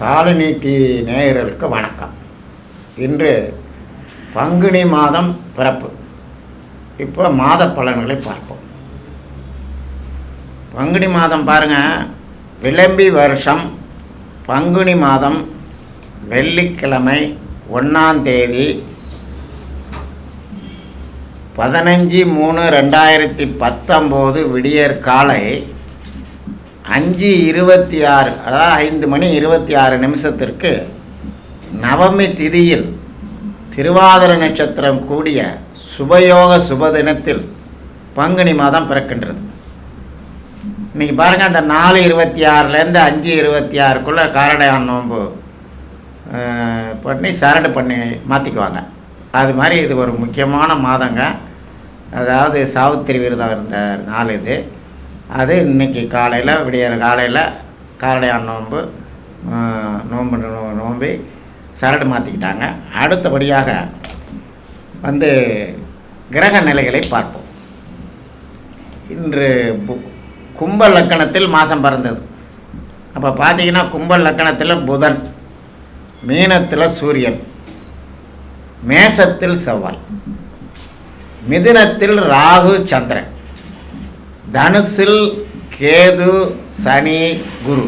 Shalini TV நேயர்களுக்கு வணக்கம். இன்று பங்குனி மாதம் பிறப்பு. இப்போ மாத பலன்களை பார்ப்போம். பங்குனி மாதம் பாருங்கள் விளம்பி வருஷம் பங்குனி மாதம் வெள்ளிக்கிழமை ஒன்றாம் தேதி பதினஞ்சு மூணு ரெண்டாயிரத்தி பத்தொம்போது விடியற் காலை அஞ்சு இருபத்தி ஆறு அதாவது ஐந்து மணி இருபத்தி ஆறு நிமிஷத்திற்கு நவமி திதியில் திருவாதிர நட்சத்திரம் கூடிய சுபயோக சுப தினத்தில் பங்குனி மாதம் பிறக்கின்றது. இன்னைக்கு பாருங்கள் அந்த நாலு இருபத்தி ஆறுலேருந்து அஞ்சு இருபத்தி ஆறுக்குள்ளே காரடையான் நோன்பு பண்ணி சரடு பண்ணி மாற்றிக்குவாங்க அது மாதிரி இது ஒரு முக்கியமான மாதங்க. அதாவது சாவித்திரி விரதம் இருந்த நாள் இது. அது இன்னைக்கு காலையில் விடியற காலையில் காரடையான் நோன்பு நோம்பு நோன்பு நோ- நோம்பி சரடு மாற்றிக்கிட்டாங்க அடுத்தபடியாக வந்து கிரக நிலைகளை பார்ப்போம். இன்று பு- கும்ப லக்கணத்தில் மாதம் பிறந்தது. அப்போ பார்த்தீங்கன்னா கும்ப லக்கணத்தில் புதன் மீனத்தில் சூரியன் மேசத்தில் செவ்வாய் மிதுனத்தில் ராகு சந்திரன். தனுசில் கேது சனி குரு.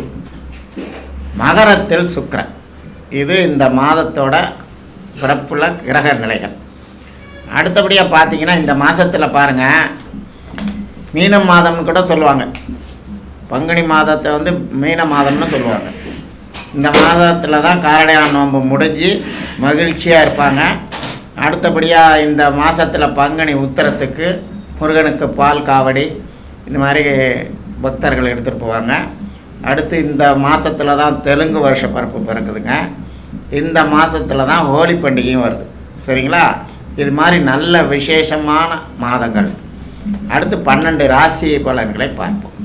மகரத்தில் சுக்கரன். இது இந்த மாதத்தோட பிறப்புல கிரக நிலைகள். அடுத்தபடியாக பார்த்தீங்கன்னா இந்த மாதத்தில் பாருங்கள் மீனம் மாதம்னு கூட சொல்லுவாங்க. பங்குனி மாதத்தை வந்து மீன மாதம்னு சொல்லுவாங்க. இந்த மாதத்தில் தான் காரடையான் நோன்பு முடிஞ்சு மகிழ்ச்சியாக இருப்பாங்க. அடுத்தபடியாக இந்த மாதத்தில் பங்குனி உத்தரத்துக்கு முருகனுக்கு பால் காவடி இந்த மாதிரி பக்தர்கள் எடுத்துகிட்டு போவாங்க. அடுத்து இந்த மாதத்தில் தான் தெலுங்கு வருஷ பரப்பு பிறக்குதுங்க. இந்த மாதத்தில் தான் ஹோலி பண்டிகையும் வருது. சரிங்களா? இது மாதிரி நல்ல விசேஷமான மாதங்கள். அடுத்து பன்னெண்டு ராசி பலன்களை பார்ப்போம்.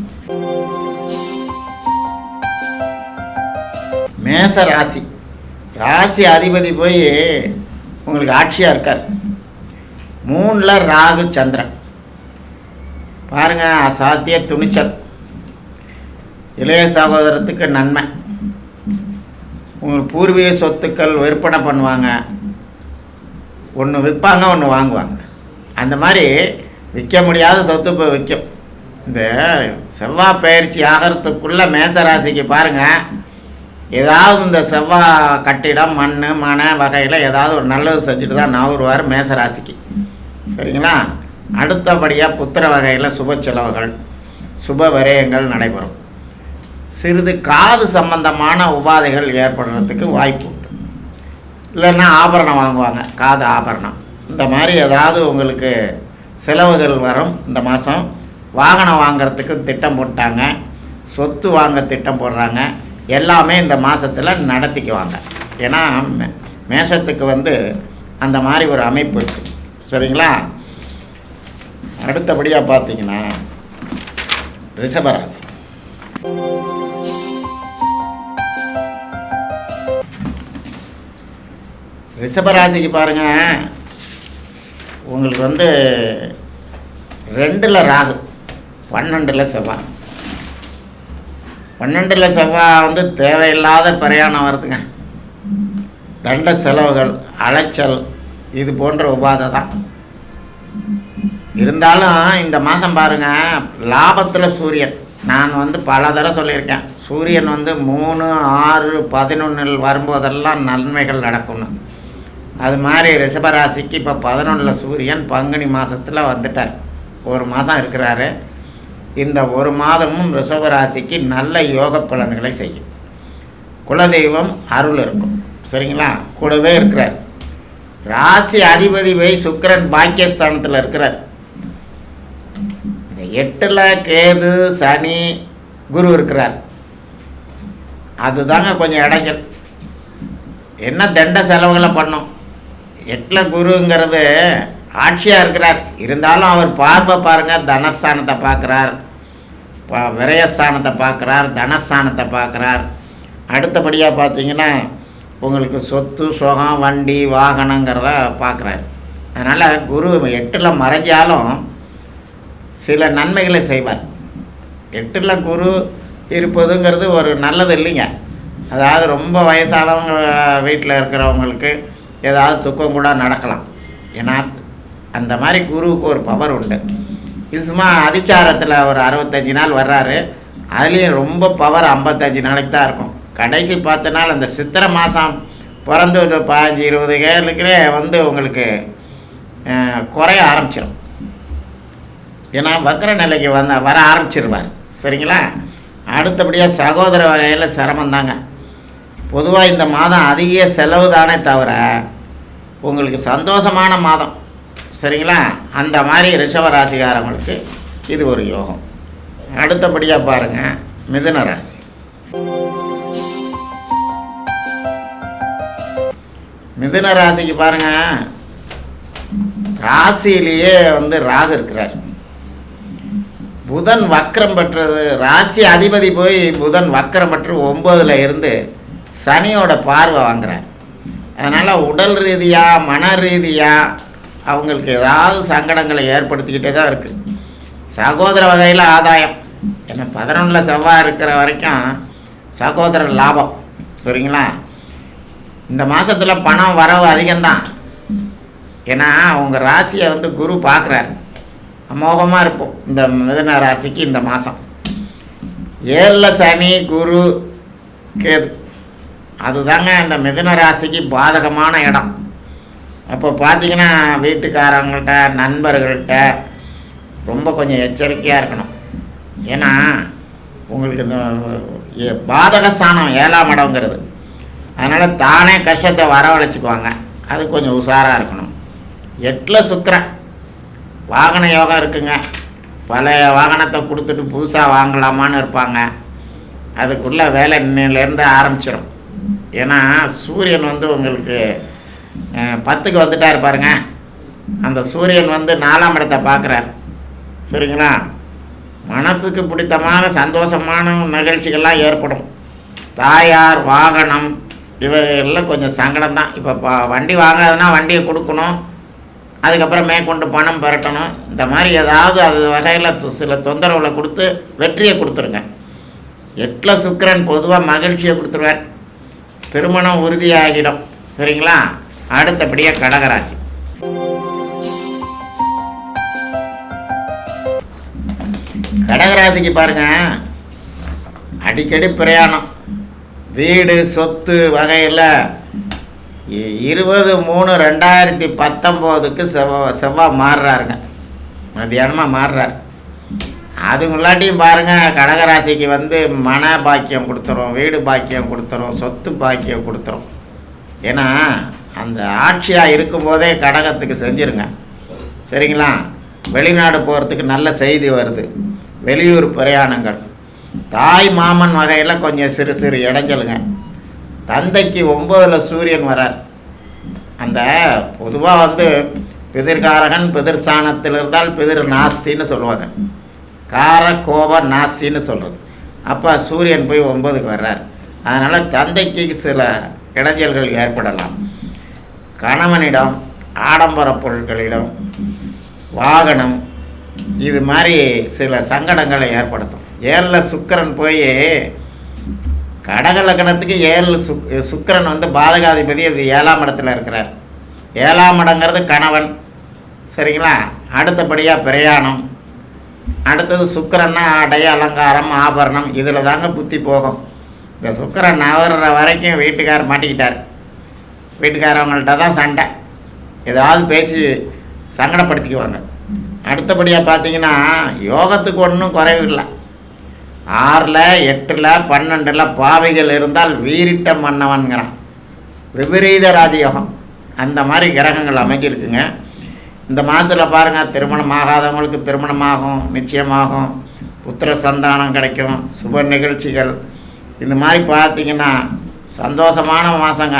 மேச ராசி. ராசி அதிபதி போய் உங்களுக்கு ஆட்சியாக இருக்கார். மூணில் ராகு சந்திரன். பாருங்க அசாத்திய துணிச்சல். இளைய சகோதரத்துக்கு நன்மை. உங்களுக்கு பூர்வீக சொத்துக்கள் விற்பனை பண்ணுவாங்க. ஒன்று விற்பாங்க ஒன்று வாங்குவாங்க. அந்த மாதிரி விற்க முடியாத சொத்து இப்போ விற்கும். இந்த செவ்வாய் பயிற்சி ஆகிறதுக்குள்ளே மேசராசிக்கு பாருங்கள் ஏதாவது இந்த செவ்வாய் கட்டிடம் மண் மன வகையில் ஏதாவது ஒரு நல்லது செஞ்சுட்டு தான் நவருவார் மேசராசிக்கு. சரிங்களா? அடுத்தபடியாக புத்திர வகையில் சுப செலவுகள் சுப விரயங்கள் நடைபெறும். சிறிது காது சம்பந்தமான உபாதைகள் ஏற்படுறதுக்கு வாய்ப்பு உண்டு. இல்லைன்னா ஆபரணம் வாங்குவாங்க காது ஆபரணம். இந்த மாதிரி ஏதாவது உங்களுக்கு செலவுகள் வரும் இந்த மாதம் வாகனம் வாங்குறதுக்கு திட்டம் போட்டாங்க சொத்து வாங்க திட்டம் போடுறாங்க எல்லாமே இந்த மாதத்தில் நடத்திக்குவாங்க. ஏன்னா மே- மேஷத்துக்கு வந்து அந்த மாதிரி ஒரு அமைப்பு இருக்குது சரிங்களா? அடுத்தபடியாக பார்த்தீங்கன்னா ரிஷபராசி. ரிஷபராசிக்கு பாருங்க உங்களுக்கு வந்து ரெண்டில் ராகு பன்னெண்டில் செவ்வாய் பன்னெண்டில் செவ்வாய் வந்து தேவையில்லாத பிரயாணம் வருதுங்க. தண்ட செலவுகள் அலைச்சல் இது போன்ற உபாதை தான். இருந்தாலும் இந்த மாதம் பாருங்க லாபத்தில் சூரியன். நான் வந்து பல தடவை சொல்லியிருக்கேன் சூரியன் வந்து மூணு ஆறு பதினொன்றில் வரும்போதெல்லாம் நன்மைகள் நடக்கும்னு. அது மாதிரி ரிஷபராசிக்கு இப்போ பதினொன்றில் சூரியன் பங்குனி மாதத்தில் வந்துட்டார். ஒரு மாதம் இருக்கிறாரு. இந்த ஒரு மாதமும் ரிஷபராசிக்கு நல்ல யோக பலன்களை செய்யும். குலதெய்வம் அருள் இருக்கும். சரிங்களா? கூடவே இருக்கிறார். ராசி அதிபதி வை சுக்கரன் பாக்கியஸ்தானத்தில் இருக்கிறார். எட்டில் கேது சனி குரு இருக்கிறார். அதுதாங்க கொஞ்சம் இடைஞ்சல். என்ன தண்ட செலவுகளை பண்ணும்? எட்டில் குருங்கிறது ஆட்சியாக இருக்கிறார். இருந்தாலும் அவர் பார்வை பாருங்கள் தனஸ்தானத்தை பார்க்குறார். ப விரயஸ்தானத்தை பார்க்குறார் தனஸ்தானத்தை பார்க்குறார். அடுத்தபடியாக பார்த்தீங்கன்னா உங்களுக்கு சொத்து சுகம் வண்டி வாகனங்கிறத பார்க்குறாரு. அதனால் குரு எட்டில் மறைஞ்சாலும் சில நன்மைகளை செய்வார். எட்டில் குரு இருப்பதுங்கிறது ஒரு நல்லது இல்லைங்க. அதாவது ரொம்ப வயசானவங்க வீட்டில் இருக்கிறவங்களுக்கு ஏதாவது துக்கம் கூட நடக்கலாம். ஏன்னா அந்த மாதிரி குருவுக்கு ஒரு பவர் உண்டு. இது சும்மா அதிச்சாரத்தில் ஒரு அறுபத்தஞ்சு நாள் வர்றாரு. அதுலேயும் ரொம்ப பவர் ஐம்பத்தஞ்சு நாளைக்கு தான் இருக்கும். கடைசி பத்து நாள் அந்த சித்திரை மாதம் பிறந்து பதினஞ்சு இருபது ஏழுக்குள்ளே வந்து உங்களுக்கு குறைய ஆரம்பிச்சிடும் ஏன்னா வக்கர நிலைக்கு வந்த வர ஆரம்பிச்சிருவார். சரிங்களா? அடுத்தபடியாக சகோதர வகையில் சிரமம் தாங்க பொதுவாக இந்த மாதம் அதிக செலவு தானே தவிர உங்களுக்கு சந்தோஷமான மாதம். சரிங்களா? அந்த மாதிரி ரிஷப ராசிக்காரங்களுக்கு இது ஒரு யோகம். அடுத்தபடியாக பாருங்கள் மிதுன ராசி. மிதுன ராசிக்கு பாருங்க ராசியிலேயே வந்து ராகு இருக்கிறார். புதன் வக்கரம் பெற்றது. ராசி அதிபதி போய் புதன் வக்கரம் பெற்று ஒம்போதுல இருந்து சனியோட பார்வை வாங்குறார். அதனால் உடல் ரீதியாக மன ரீதியாக அவங்களுக்கு ஏதாவது சங்கடங்களை ஏற்படுத்திக்கிட்டே தான் இருக்குது சகோதர வகையில் ஆதாயம். ஏன்னா பதினொன்றில் செவ்வாய் இருக்கிற வரைக்கும் சகோதர லாபம். சரிங்களா? இந்த மாதத்தில் பணம் வரவு அதிகம்தான். ஏன்னா அவங்க ராசியை வந்து குரு பார்க்குறாரு. அமோகமாக இருப்போம். இந்த மிதன ராசிக்கு இந்த மாதம் ஏழில் சனி குரு கேது. அதுதாங்க இந்த மிதுன ராசிக்கு பாதகமான இடம். அப்போ பார்த்தீங்கன்னா வீட்டுக்காரங்கள்ட்ட நண்பர்கள்ட்ட ரொம்ப கொஞ்சம் எச்சரிக்கையாக இருக்கணும். ஏன்னா உங்களுக்கு இந்த எ- பாதக ஸ்தானம் ஏழாம் இடங்கிறது அதனால் தானே கஷ்டத்தை வரவழைச்சிக்குவாங்க. அது கொஞ்சம் உஷாராக இருக்கணும். எட்டில் சுக்கரன். வாகன யோகம் இருக்குங்க. பழைய வாகனத்தை கொடுத்துட்டு புதுசாக வாங்கலாமான்னு இருப்பாங்க. அதுக்குள்ளே வேலை இன்னிலேருந்து ஆரம்பிச்சிடும் ஏன்னா சூரியன் வந்து உங்களுக்கு பத்துக்கு வந்துட்டா பாருங்க. அந்த சூரியன் வந்து நாலாம் இடத்தை பார்க்குறார். சரிங்களா? மனசுக்கு பிடித்தமான சந்தோஷமான நிகழ்ச்சிகள்லாம் ஏற்படும். தாயார் வாகனம் இவைகள்லாம் கொஞ்சம் சங்கடம் தான் இப்போ வண்டி வாங்காதுன்னா வண்டியை கொடுக்கணும். அதுக்கப்புறம் மேற்கொண்டு பணம் பெரட்டணும் இந்த மாதிரி ஏதாவது அது வகையில் சில தொந்தரவுகளை கொடுத்து வெற்றியை கொடுத்துருங்க. எட்டில் சுக்கரன் பொதுவாக மகிழ்ச்சியை கொடுத்துருவார். திருமணம் உறுதியாகிடும். சரிங்களா? அடுத்தபடியாக கடகராசி. கடகராசிக்கு பாருங்க. அடிக்கடி பிரயாணம். வீடு சொத்து வகையில் இருபது மூணு ரெண்டாயிரத்தி பத்தொம்போதுக்கு செவ்வாய் செவ்வாய் மாறுறாருங்க. மத்தியானமாக மாறுறாரு. அது முன்னாட்டியும் பாருங்கள் கடகராசிக்கு வந்து மன பாக்கியம் கொடுத்துரும் வீடு பாக்கியம் கொடுத்துரும் சொத்து பாக்கியம் கொடுத்துரும். ஏன்னா அந்த ஆட்சியாக இருக்கும்போதே கடகத்துக்கு செஞ்சிருங்க. சரிங்களா? வெளிநாடு போகிறதுக்கு நல்ல செய்தி வருது. வெளியூர் பிரயாணங்கள். தாய் மாமன் வகையில் கொஞ்சம் சிறு சிறு இடைஞ்சலுங்க. தந்தைக்கு ஒம்பதில் சூரியன் வரார். அந்த பொதுவாக வந்து பிதிர்காரகன் பிதிர் சாணத்தில் இருந்தால் பிதிர் நாஸ்தின்னு சொல்லுவாங்க. கார கோப நாஸ்தின்னு சொல்கிறது அப்போ சூரியன் போய் ஒம்பதுக்கு வர்றார். அதனால் தந்தைக்கு சில இடைஞ்சல்கள் ஏற்படலாம். கணவனிடம் ஆடம்பர பொருட்களிடம் வாகனம் இது மாதிரி சில சங்கடங்களை ஏற்படுத்தும். ஏழில் சுக்கிரன் போய் கடக லக்கணத்துக்கு ஏழு சுக் சுக்கிரன் வந்து பாதகாதிபதி அது ஏழாம் இடத்துல இருக்கிறார். ஏழாம் இடங்கிறது கணவன். சரிங்களா? அடுத்தபடியாக பிரயாணம். அடுத்தது சுக்கிரன்னா ஆடை அலங்காரம் ஆபரணம். இதில் தாங்க புத்தி போகும். இந்த சுக்கரன் நவர்ற வரைக்கும் வீட்டுக்கார் மாட்டிக்கிட்டார். வீட்டுக்காரவங்கள்ட்ட தான் சண்டை. ஏதாவது பேசி சங்கடப்படுத்திக்குவாங்க. அடுத்தபடியாக பார்த்தீங்கன்னா யோகத்துக்கு ஒன்றும் குறைவு இல்லை. ஆறில் எட்டில் பன்னெண்டில் பாவைகள் இருந்தால் வீரிட்ட மன்னவன்கிறான் விபரீத ராஜயோகம். அந்த மாதிரி கிரகங்கள் அமைஞ்சிருக்குங்க. இந்த மாதத்தில் பாருங்கள் திருமணம் ஆகாதவங்களுக்கு திருமணமாகும் நிச்சயமாகும். புத்திர சந்தானம் கிடைக்கும் சுப நிகழ்ச்சிகள். இந்த மாதிரி பார்த்தீங்கன்னா சந்தோஷமான மாதங்க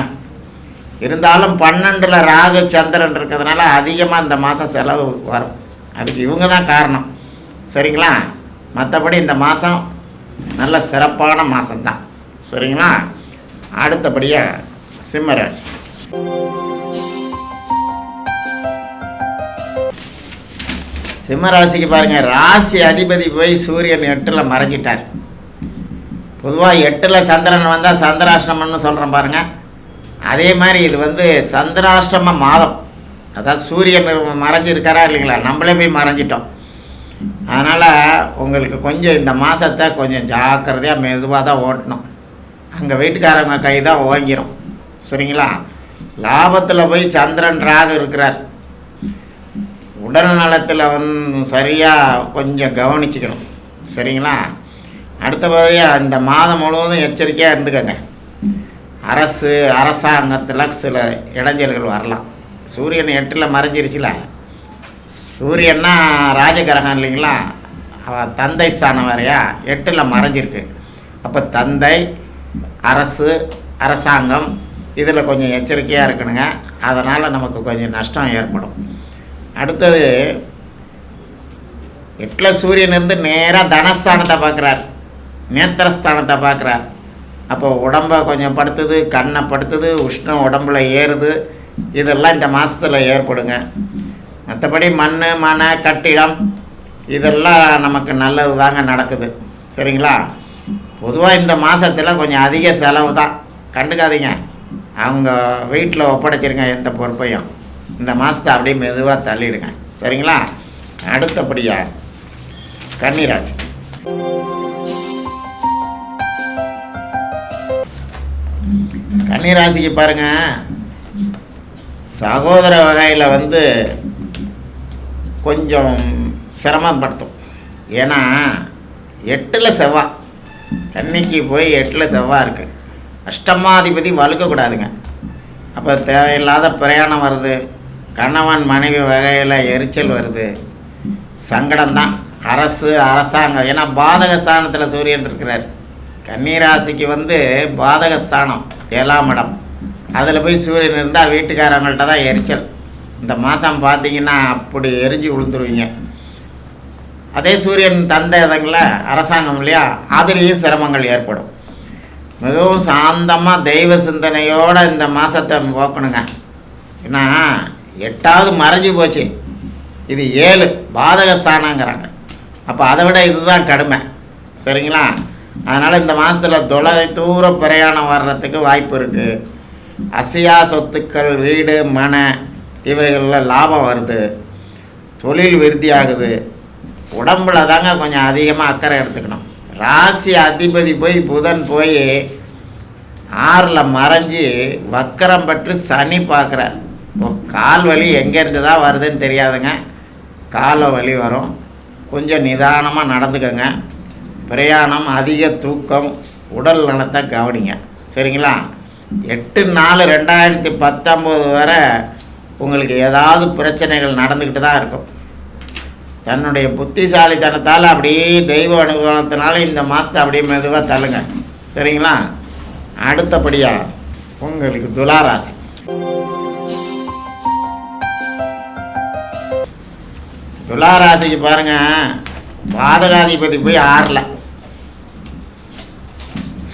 இருந்தாலும் பன்னெண்டில் ராகு சந்திரன் இருக்கிறதுனால அதிகமாக இந்த மாதம் செலவு வரும். அதுக்கு இவங்க தான் காரணம். சரிங்களா? மற்றபடி இந்த மாதம் நல்ல சிறப்பான மாதம்தான் சரிங்களா? அடுத்தபடியாக சிம்மராசி. சிம்மராசிக்கு பாருங்கள் ராசி அதிபதி போய் சூரியன் எட்டில் மறைஞ்சிட்டார். பொதுவாக எட்டில் சந்திரன் வந்தால் சந்திராஷ்டமம்னு சொல்கிறேன் பாருங்கள் அதே மாதிரி இது வந்து சந்திராஷ்டம மாதம். அதாவது சூரியன் மறைஞ்சிருக்காரா இல்லைங்களா? நம்மளே போய் மறைஞ்சிட்டோம். அதனால் உங்களுக்கு கொஞ்சம் இந்த மாதத்தை கொஞ்சம் ஜாக்கிரதையாக மெதுவாக தான் ஓட்டணும். அங்கே வீட்டுக்காரங்க கை தான் ஓங்கிரும். சரிங்களா? லாபத்தில் போய் சந்திரன் ராகு இருக்கிறார். உடல் நலத்தில் வந்து சரியாக கொஞ்சம் கவனிச்சுக்கணும். சரிங்களா? அடுத்தபடியாக இந்த மாதம் முழுவதும் எச்சரிக்கையாக இருந்துக்கங்க. அரசு அரசாங்கத்தில் சில இடைஞ்சல்கள் வரலாம். சூரியன் எட்டில் மறைஞ்சிருச்சுல. சூரியன்னா ராஜகிரகம் இல்லைங்களா? அவன் தந்தை ஸ்தானம் வரையா எட்டில் மறைஞ்சிருக்கு. அப்போ தந்தை அரசு அரசாங்கம் இதில் கொஞ்சம் எச்சரிக்கையாக இருக்கணுங்க. அதனால் நமக்கு கொஞ்சம் நஷ்டம் ஏற்படும். அடுத்தது எட்டில் சூரியன் இருந்து நேராக தனஸ்தானத்தை பார்க்குறார் நேத்திரஸ்தானத்தை பார்க்குறார் அப்போ உடம்பை கொஞ்சம் படுத்துது கண்ணை படுத்துது உஷ்ணம் உடம்புல ஏறுது. இதெல்லாம் இந்த மாதத்தில் ஏற்படுங்க. மற்றபடி மண் மனை கட்டிடம் இதெல்லாம் நமக்கு நல்லது தாங்க நடக்குது. சரிங்களா? பொதுவாக இந்த மாதத்தில் கொஞ்சம் அதிக செலவு தான். கண்டுக்காதீங்க. அவங்க வீட்டில் ஒப்படைச்சிருங்க எந்த பொறுப்பையும். இந்த மாதத்தை அப்படியே மெதுவாக தள்ளிடுங்க. சரிங்களா? அடுத்தபடியாக கன்னிராசி. கன்னிராசிக்கு பாருங்கள் சகோதர வகையில் வந்து கொஞ்சம் சிரமப்படுத்தும். ஏன்னா எட்டில் செவ்வாய் கன்னிக்கு போய் எட்டில் செவ்வாய் இருக்குது அஷ்டமாதிபதி வலுக்கக்கூடாதுங்க. அப்போ தேவையில்லாத பிரயாணம் வருது. கணவன் மனைவி வகையில் எரிச்சல் வருது. சங்கடம்தான். அரசு அரசாங்கம். ஏன்னா பாதக ஸ்தானத்தில் சூரியன் இருக்கிறார். கன்னிராசிக்கு வந்து பாதக ஸ்தானம் ஏழாம் இடம். அதில் போய் சூரியன் இருந்தால் வீட்டுக்காரங்கள்ட்ட தான் எரிச்சல். இந்த மாதம் பார்த்தீங்கன்னா அப்படி எரிஞ்சு விழுந்துருவீங்க. அதே சூரியன் தந்தை இடங்கள அரசாங்கம் இல்லையா அதுலேயும் சிரமங்கள் ஏற்படும். மிகவும் சாந்தமாக தெய்வ சிந்தனையோடு இந்த மாதத்தை போக்கணுங்க ஏன்னா எட்டாவது மறைஞ்சு போச்சு. இது ஏழு பாதகஸ்தானங்கிறாங்க அப்போ அதை விட இதுதான் கடுமை. சரிங்களா? அதனால் இந்த மாதத்தில் தொலை தூர பிரயாணம் வர்றதுக்கு வாய்ப்பு இருக்குது அசையா சொத்துக்கள் வீடு மனை இவைகளில் லாபம் வருது தொழில் விருத்தி ஆகுது உடம்புல தாங்க கொஞ்சம் அதிகமாக அக்கறை எடுத்துக்கணும். ராசி அதிபதி போய் புதன் போய் ஆறில் மறைஞ்சு வக்கரம் பற்று சனி பார்க்குறார். இப்போ கால் வலி எங்கேருந்து தான் வருதுன்னு தெரியாதுங்க. காலை வலி வரும். கொஞ்சம் நிதானமாக நடந்துக்கோங்க. பிரயாணம் அதிக தூக்கம் உடல் நலத்தை கவனிங்க. சரிங்களா? எட்டு நாலு ரெண்டாயிரத்தி பத்தொம்போது வரை உங்களுக்கு ஏதாவது பிரச்சனைகள் நடந்துக்கிட்டு தான் இருக்கும். தன்னுடைய புத்திசாலித்தனத்தால் அப்படியே தெய்வ அனுகூலத்தினால இந்த மாதத்தை அப்படியே மெதுவாக தள்ளுங்க. சரிங்களா? அடுத்தபடியாக உங்களுக்கு துளாராசி. துளாராசிக்கு பாருங்கள் பாதகாதிபதி போய் ஆறல.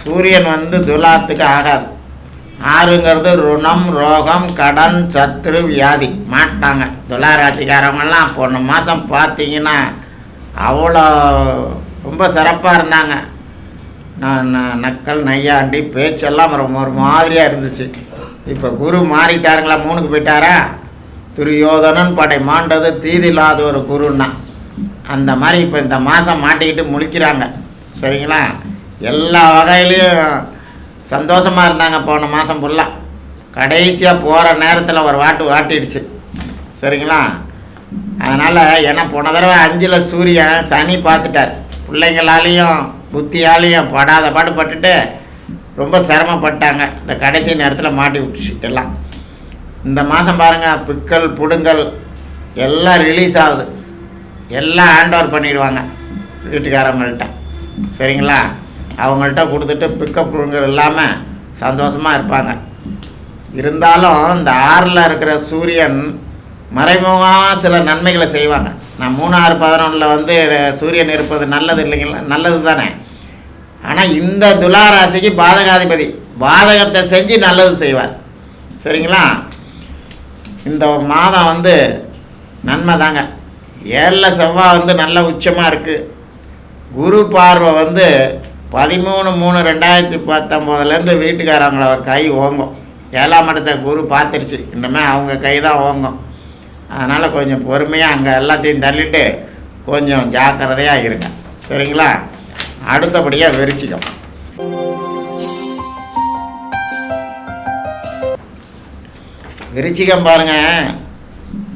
சூரியன் வந்து துலாத்துக்கு ஆகாது. ஆறுங்கிறது ருணம் ரோகம் கடன் சத்துரு வியாதி. மாட்டாங்க. துளாராசிக்காரவங்கெல்லாம் போன மாதம் பார்த்தீங்கன்னா அவ்வளோ ரொம்ப சிறப்பாக இருந்தாங்க. நான் நான் நக்கல் நையாண்டி பேச்செல்லாம் ரொம்ப ஒரு மாதிரியாக இருந்துச்சு. இப்போ குரு மாறிட்டாருங்களா? மூணுக்கு போயிட்டாரா? துரியோதனன் படை மாண்டது தீதில்லாத ஒரு குருன்னா. அந்த மாதிரி இப்போ இந்த மாதம் மாட்டிக்கிட்டு முழிக்கிறாங்க. சரிங்களா? எல்லா வகையிலையும் சந்தோஷமாக இருந்தாங்க போன மாதம் ஃபுல்லாக கடைசியாக போகிற நேரத்தில் ஒரு வாட்டு வாட்டிடுச்சு. சரிங்களா? அதனால் ஏன்னா போன தடவை அஞ்சில் சூரியன் சனி பார்த்துட்டார். பிள்ளைங்களாலேயும் புத்தியாலேயும் படாத பாடுபட்டுட்டு ரொம்ப சிரமப்பட்டாங்க. இந்த கடைசி நேரத்தில் மாட்டி விட்டுச்சு எல்லாம். இந்த மாதம் பாருங்கள் பிக்கல் புடுங்கல் எல்லாம் ரிலீஸ் ஆகுது. எல்லாம் ஹேண்ட் ஓவர் பண்ணிடுவாங்க. வீட்டுக்காரங்கள்ட்ட சரிங்களா? அவங்கள்ட்ட கொடுத்துட்டு பிக்கப் இல்லாமல் சந்தோஷமாக இருப்பாங்க. இருந்தாலும் இந்த ஆறில் இருக்கிற சூரியன் மறைமுகமாக சில நன்மைகளை செய்வாங்க. நான் மூணாறு பதினொன்றில் வந்து சூரியன் இருப்பது நல்லது இல்லைங்களா? நல்லது தானே. ஆனால் இந்த துலாராசிக்கு பாதகாதிபதி பாதகத்தை செஞ்சு நல்லது செய்வார். சரிங்களா? இந்த மாதம் வந்து நன்மை தாங்க. ஏழில் செவ்வாய் வந்து நல்ல உச்சமாக இருக்குது குரு பார்வை வந்து பதிமூணு மூணு ரெண்டாயிரத்தி பத்தொம்போதுலேருந்து வீட்டுக்காரங்கள கை ஓங்கும். ஏழாம் இடத்த குரு பார்த்துருச்சு. இன்னுமே அவங்க கை தான் ஓங்கும். அதனால் கொஞ்சம் பொறுமையாக அங்கே எல்லாத்தையும் தள்ளிட்டு கொஞ்சம் ஜாக்கிரதையாக இருங்க. சரிங்களா? அடுத்தபடியாக விரிச்சிக்கும் விரிச்சிக்கம் பாருங்க.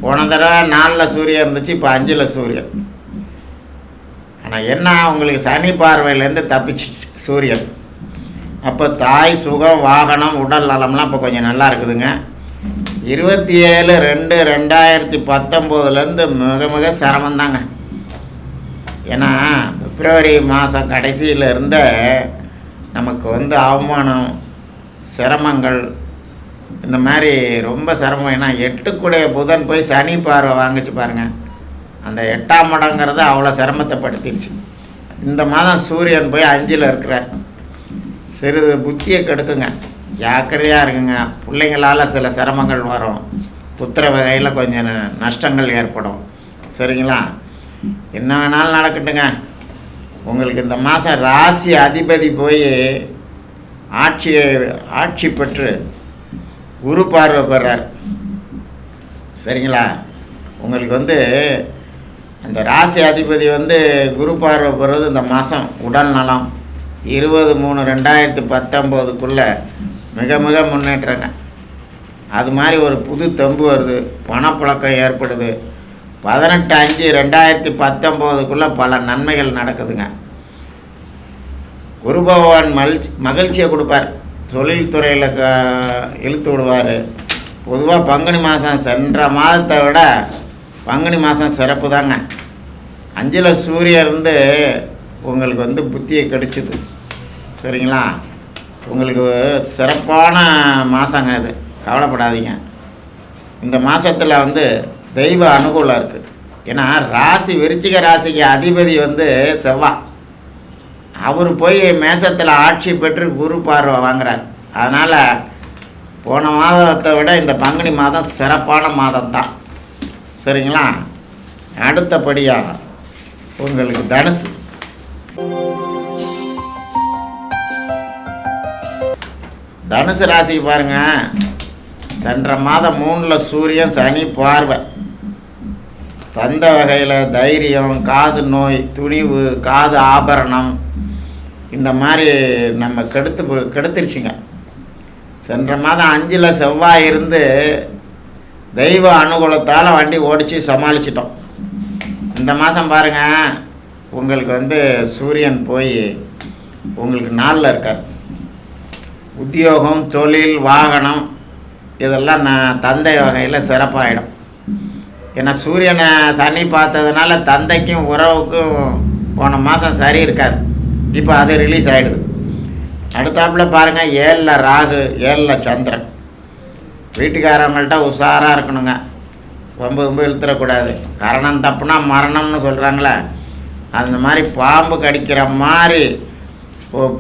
போன தடவை நாலில் சூரியன் இருந்துச்சு இப்போ அஞ்சில் சூரியன். என்ன அவங்களுக்கு சனி பார்வையிலேருந்து தப்பிச்சு சூரியன். அப்போ தாய் சுகம் வாகனம் உடல் நலம்லாம் இப்போ கொஞ்சம் நல்லா இருக்குதுங்க. இருபத்தி ஏழு ரெண்டு ரெண்டாயிரத்தி பத்தொம்போதுலேருந்து மிக மிக சிரமந்தாங்க ஏன்னா பிப்ரவரி மாதம் கடைசியிலிருந்து நமக்கு வந்து அவமானம் சிரமங்கள் இந்த மாதிரி ரொம்ப சிரமம். ஏன்னா எட்டுக்குடைய புதன் போய் சனி பார்வை வாங்கிச்சு பாருங்கள் அந்த எட்டாம் இடங்கிறது அவ்வளோ சிரமத்தைப்படுத்திடுச்சு இந்த மாதம் சூரியன் போய் அஞ்சில் இருக்கிறார். சிறிது புத்தியை கெடுக்குங்க. ஜாக்கிரதையாக இருக்குங்க பிள்ளைங்களால் சில சிரமங்கள் வரும். புத்திர வகையில் கொஞ்சம் ந- நஷ்டங்கள் ஏற்படும். சரிங்களா? என்ன வேணாலும் நடக்கட்டுங்க. உங்களுக்கு இந்த மாதம் ராசி அதிபதி போய் ஆட்சியை ஆட்சி பெற்று குரு பார்வை பெறார். சரிங்களா? உங்களுக்கு வந்து அந்த ராசி அதிபதி வந்து குரு பார்வை பெறுறது இந்த மாதம் உடல் நலம். இருபது மூணு ரெண்டாயிரத்தி பத்தொம்போதுக்குள்ளே மிக மிக முன்னேற்றங்க. அது மாதிரி ஒரு புது தெம்பு வருது பணப்புழக்கம் ஏற்படுது. பதினெட்டு அஞ்சு ரெண்டாயிரத்தி பத்தொம்போதுக்குள்ளே பல நன்மைகள் நடக்குதுங்க. குரு பகவான் மகிழ்ச்சி மகிழ்ச்சியை கொடுப்பார். தொழில்துறையில் க இழுத்து விடுவார். பொதுவாக பங்குனி மாதம் சென்ற மாதத்தை விட பங்குனி மாதம் சிறப்பு தாங்க. அஞ்சில் சூரியன் இருந்து உங்களுக்கு வந்து புத்தியை கிடச்சிது. சரிங்களா? உங்களுக்கு சிறப்பான மாதங்க இது கவலைப்படாதீங்க. இந்த மாதத்தில் வந்து தெய்வ அனுகூலம் இருக்குது ஏன்னா ராசி விருச்சிக ராசிக்கு அதிபதி வந்து செவ்வாய் அவர் போய் மேசத்தில் ஆட்சி பெற்று குரு பார்வை வாங்குறார். அதனால் போன மாதத்தை விட இந்த பங்குனி மாதம் சிறப்பான மாதம் தான் சரிங்களா? அடுத்தபடியாக உங்களுக்கு தனுசு. தனுசு ராசிக்கு பாருங்க. சென்ற மாதம் மூணில் சூரியன் சனி பார்வை. தந்த வகையில் தைரியம் காது நோய் துணிவு காது ஆபரணம். இந்த மாதிரி நம்ம கெடுத்து கெடுத்துருச்சுங்க. சென்ற மாதம் அஞ்சில் செவ்வாய் இருந்து தெய்வ அனுகூலத்தால் வண்டி ஓடிச்சு சமாளிச்சிட்டோம். இந்த மாதம் பாருங்கள் உங்களுக்கு வந்து சூரியன் போய் உங்களுக்கு நாளில் இருக்கார். உத்தியோகம் தொழில் வாகனம் இதெல்லாம் நான் தந்தை வகையில் சிறப்பாகிடும் ஏன்னா சூரியனை சனி பார்த்ததுனால தந்தைக்கும் உறவுக்கும் போன மாதம் சரி இருக்காது. இப்போ அது ரிலீஸ் ஆகிடுது அடுத்தாப்புல பாருங்கள் ஏழில் ராகு ஏழில் சந்திரன். வீட்டுக்காரவங்கள்ட்ட உஷாராக இருக்கணுங்க. ரொம்ப ரொம்ப இழுத்துறக்கூடாது. கரணம் தப்புனா மரணம்னு சொல்கிறாங்களே அந்த மாதிரி பாம்பு கடிக்கிற மாதிரி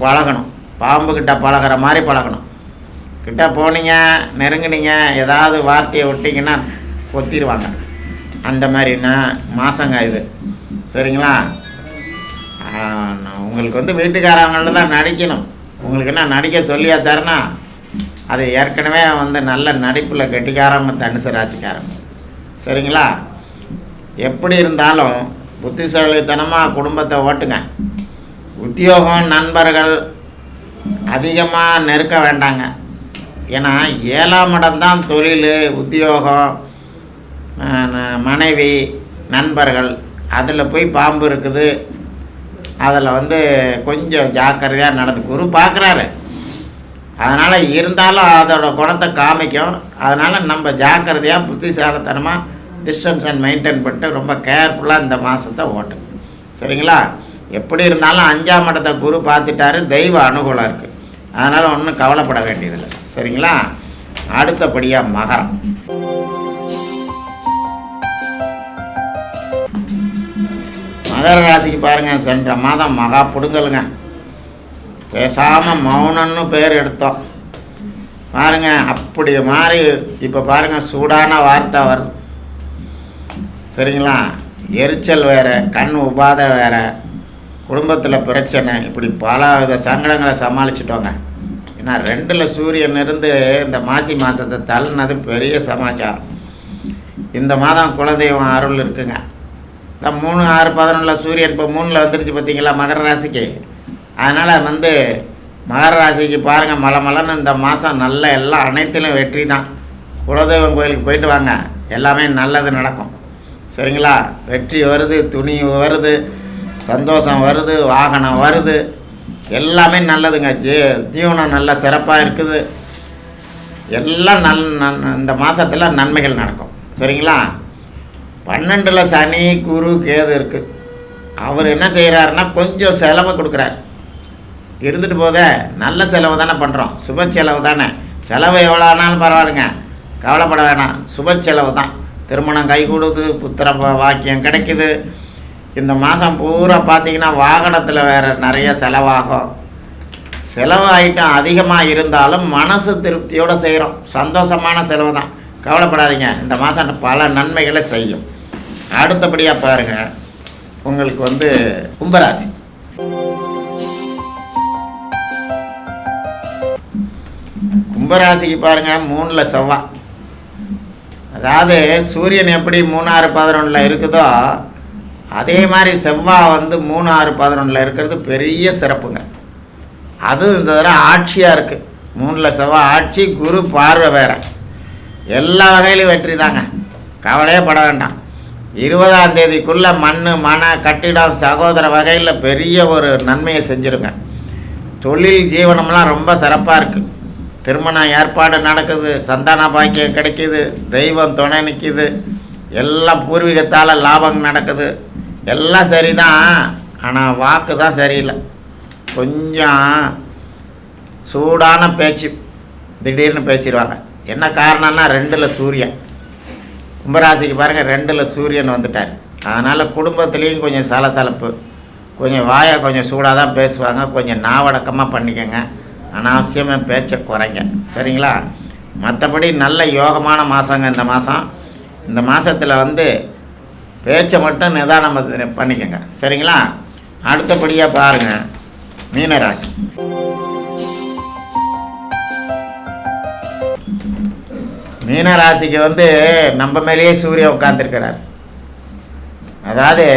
பழகணும். பாம்புக்கிட்ட பழகிற மாதிரி பழகணும். கிட்ட போனீங்க நெருங்கினீங்க ஏதாவது வார்த்தையை விட்டிங்கன்னா கொத்திடுவாங்க அந்த மாதிரின்னா மாசங்க இது. சரிங்களா? உங்களுக்கு வந்து வீட்டுக்காரவங்கள்ட்ட தான் நடிக்கணும். உங்களுக்கு என்ன நடிக்க சொல்லியா தரணும்? அது ஏற்கனவே வந்து நல்ல நடிப்பில் கெட்டிக்காரங்க தனுசு ராசிக்காரங்க சரிங்களா? எப்படி இருந்தாலும் புத்திசாலித்தனமாக குடும்பத்தை ஓட்டுங்க. உத்தியோகம் நண்பர்கள் அதிகமாக நெருக்க வேண்டாங்க. ஏன்னா ஏழாம் இடம்தான் தொழில் உத்தியோகம் மனைவி நண்பர்கள். அதில் போய் பாம்பு இருக்குது. அதில் வந்து கொஞ்சம் ஜாக்கிரதையாக நடந்து குரு பார்க்குறாரு அதனால் இருந்தாலும் அதோட குணத்தை காமிக்கும். அதனால் நம்ம ஜாக்கிரதையாக புத்திசாலித்தனமாக டிஸ்டன்ஸை மெயின்டைன் பண்ணிட்டு ரொம்ப கேர்ஃபுல்லாக இந்த மாதத்தை ஓட்டும் சரிங்களா? எப்படி இருந்தாலும் அஞ்சாம் இடத்தை குரு பார்த்துட்டாரு தெய்வ அனுகூலம் இருக்குது அதனால் ஒன்றும் கவலைப்பட வேண்டியதில்லை. சரிங்களா? அடுத்தபடியாக மகரம். மகர ராசிக்கு பாருங்கள் சென்ற மாதம் மகா பிடுங்கலுங்க. பேசாமல் மௌனம்னு பேர் எடுத்தோம். பாருங்க அப்படி மாறி இப்போ பாருங்க சூடான வார்த்தை வருது. சரிங்களா? எரிச்சல் வேறு கண் உபாதை வேற குடும்பத்தில் பிரச்சனை இப்படி பல வித சங்கடங்களை சமாளிச்சிட்டோங்க. ஏன்னா ரெண்டில் சூரியன் இருந்து இந்த மாசி மாதத்தை தள்ளினது பெரிய சமாச்சாரம். இந்த மாதம் குலதெய்வம் அருள் இருக்குங்க. இந்த மூணு ஆறு பதினொன்றில் சூரியன் இப்போ மூணில் வந்துருச்சு பார்த்தீங்களா மகர ராசிக்கு? அதனால் வந்து மகர ராசிக்கு பாருங்கள் மலை மலைன்னு இந்த மாதம் நல்ல எல்லாம் அனைத்திலும் வெற்றி தான். குலதெய்வம் கோயிலுக்கு போயிட்டு வாங்க எல்லாமே நல்லது நடக்கும். சரிங்களா? வெற்றி வருது துணி வருது சந்தோஷம் வருது வாகனம் வருது. எல்லாமே நல்லதுங்க. ஜீ ஜீவனம் நல்ல சிறப்பாக இருக்குது. எல்லாம் நல் நன் இந்த மாதத்தில் நன்மைகள் நடக்கும். சரிங்களா? பன்னெண்டில் சனி குரு கேது இருக்குது அவர் என்ன செய்கிறாருன்னா கொஞ்சம் செலவு கொடுக்குறாரு. இருந்துட்டு போதே நல்ல செலவு தானே பண்ணுறோம் சுப செலவு தானே. செலவு எவ்வளோ ஆனாலும் பரவாயில்லைங்க. கவலைப்பட வேணாம். சுப செலவு தான். திருமணம் கை கொடுது புத்திர வாக்கியம் கிடைக்குது. இந்த மாதம் பூரா பார்த்தீங்கன்னா வாகனத்தில் வேறு நிறைய செலவாகும். செலவு ஐட்டம் அதிகமாக இருந்தாலும் மனசு திருப்தியோடு செய்கிறோம் சந்தோஷமான செலவு தான். கவலைப்படாதீங்க. இந்த மாதம் பல நன்மைகளை செய்யும். அடுத்தபடியாக பாருங்கள் உங்களுக்கு வந்து கும்பராசி. கும்பராசிக்கு பாருங்கள் மூணில் செவ்வாய் அதாவது சூரியன் எப்படி மூணாறு பதினொன்றில் இருக்குதோ அதே மாதிரி செவ்வாய் வந்து மூணாறு பதினொன்றில் இருக்கிறது பெரிய சிறப்புங்க. அது இந்த தடவை ஆட்சியாக இருக்குது மூணில் செவ்வாய் ஆட்சி குரு பார்வை வேற. எல்லா வகையிலும் வெற்றி தாங்க. கவலையே பட வேண்டாம். இருபதாம் தேதிக்குள்ளே மண் மன கட்டிடம் சகோதர வகையில் பெரிய ஒரு நன்மையை செஞ்சுருங்க. தொழில் ஜீவனம்லாம் ரொம்ப சிறப்பாக இருக்குது திருமண ஏற்பாடு நடக்குது சந்தான பாக்கியம் கிடைக்கிது தெய்வம் துணை நிற்கிது எல்லாம் பூர்வீகத்தால் லாபம் நடக்குது. எல்லாம் சரிதான் ஆனால் வாக்கு தான் சரியில்லை. கொஞ்சம் சூடான பேச்சு திடீர்னு பேசிடுவாங்க. என்ன காரணம்னா ரெண்டில் சூரியன். கும்பராசிக்கு பாருங்கள் ரெண்டில் சூரியன் வந்துட்டார். அதனால் குடும்பத்துலேயும் கொஞ்சம் சலசலப்பு. கொஞ்சம் வாயை கொஞ்சம் சூடாக தான் பேசுவாங்க கொஞ்சம் நாவடக்கமாக பண்ணிக்கோங்க. அனாவசியமாக பேச்சை குறைங்க. சரிங்களா? மற்றபடி நல்ல யோகமான மாதங்க இந்த மாதம் இந்த மாதத்தில் வந்து பேச்சை மட்டும் நிதானம் பண்ணிக்கோங்க. சரிங்களா? அடுத்தபடியாக பாருங்கள் மீனராசி. மீனராசிக்கு வந்து நம்ம மேலேயே சூரியன் உட்காந்துருக்கிறார் அதாவது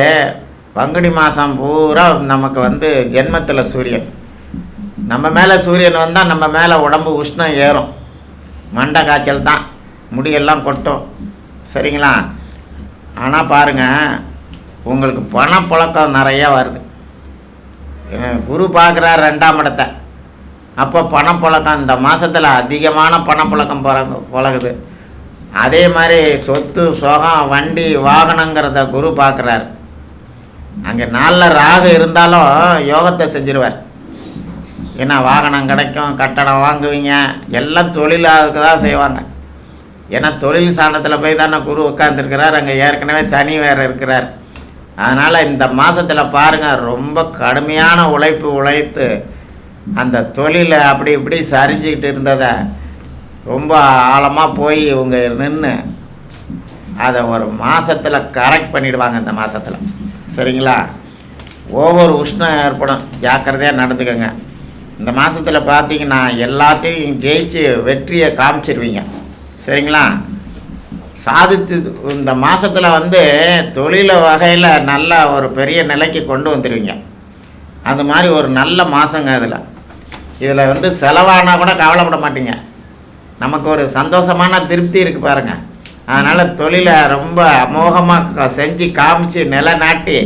பங்குனி மாதம் பூரா நமக்கு வந்து ஜென்மத்தில் சூரியன். நம்ம மேலே சூரியன் வந்தால் நம்ம மேலே உடம்பு உஷ்ணம் ஏறும். மண்டை காய்ச்சல் தான். முடியெல்லாம் கொட்டும். சரிங்களா? ஆனால் பாருங்கள் உங்களுக்கு பணப்புழக்கம் நிறையா வருது. குரு பார்க்குறார் ரெண்டாம் இடத்தை. அப்போ பணப்புழக்கம் இந்த மாதத்தில் அதிகமான பணப்புழக்கம் பிறகு பழகுது. அதே மாதிரி சொத்து சுகம் வண்டி வாகனங்கிறத குரு பார்க்குறாரு. அங்கே நாளில் ராகு இருந்தாலும் யோகத்தை செஞ்சிருவார். ஏன்னா வாகனம் கிடைக்கும் கட்டடம் வாங்குவீங்க எல்லாம் தொழிலாக தான் செய்வாங்க. ஏன்னா தொழில் சாணத்தில் போய் தானே குரு உட்காந்துருக்கிறார் அங்கே ஏற்கனவே சனி வேறு இருக்கிறார். அதனால் இந்த மாதத்தில் பாருங்கள் ரொம்ப கடுமையான உழைப்பு உழைத்து அந்த தொழிலை அப்படி இப்படி சரிஞ்சுக்கிட்டு இருந்ததை ரொம்ப ஆழமாக போய் இவங்க நின்று அதை ஒரு மாதத்தில் கரெக்ட் பண்ணிவிடுவாங்க இந்த மாதத்தில் சரிங்களா? ஒவ்வொரு உஷ்ணம் ஏற்படும். ஜாக்கிரதையாக நடந்துக்கோங்க. இந்த மாதத்தில் பார்த்தீங்கன்னா எல்லாத்தையும் ஜெயிச்சு வெற்றியை காமிச்சிருவீங்க. சரிங்களா? சாதித்து இந்த மாதத்தில் வந்து தொழில வகையில் நல்ல ஒரு பெரிய நிலைக்கு கொண்டு வந்துடுவீங்க அந்த மாதிரி ஒரு நல்ல மாதங்க இதில் இதில் வந்து செலவானால் கூட கவலைப்பட மாட்டீங்க. நமக்கு ஒரு சந்தோஷமான திருப்தி இருக்குது பாருங்கள் அதனால் தொழிலை ரொம்ப அமோகமாக செஞ்சு காமிச்சு நிலைநாட்டி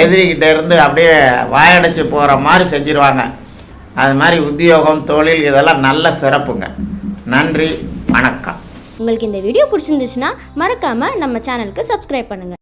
எதிரிக்கிட்ட இருந்து அப்படியே வாயடைச்சி போகிற மாதிரி செஞ்சிருவாங்க. அது மாதிரி உத்தியோகம் தொழில் இதெல்லாம் நல்ல சிறப்புங்க. நன்றி வணக்கம். உங்களுக்கு இந்த வீடியோ பிடிச்சிருந்துச்சுன்னா மறக்காமல் நம்ம சேனலுக்கு சப்ஸ்கிரைப் பண்ணுங்கள்